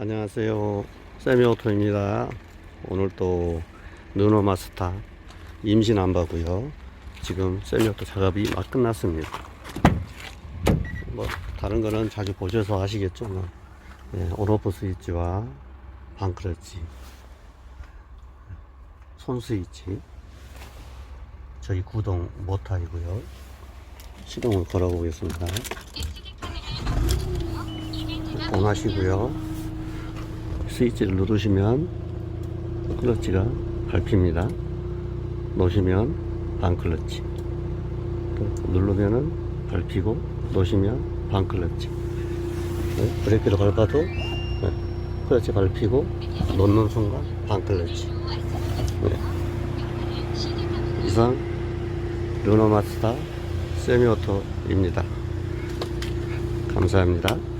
안녕하세요. 세미오토입니다. 오늘 또 누노 마스터 임신 안바고요. 지금 세미오토 작업이 막 끝났습니다. 뭐 다른 거는 자주 보셔서 아시겠지만 예, 온오프 스위치와 반크러치, 손 스위치, 저희 구동 모터이고요. 시동을 걸어 보겠습니다. 온 하시고요. 스위치를 누르시면 클러치가 밟힙니다. 놓으시면 반클러치. 또 누르면은 밟히고 놓으시면 반클러치. 네, 브레이크를 밟아도 네, 클러치 밟히고 놓는 순간 반클러치. 네. 이상 르노마스터 세미오토입니다. 감사합니다.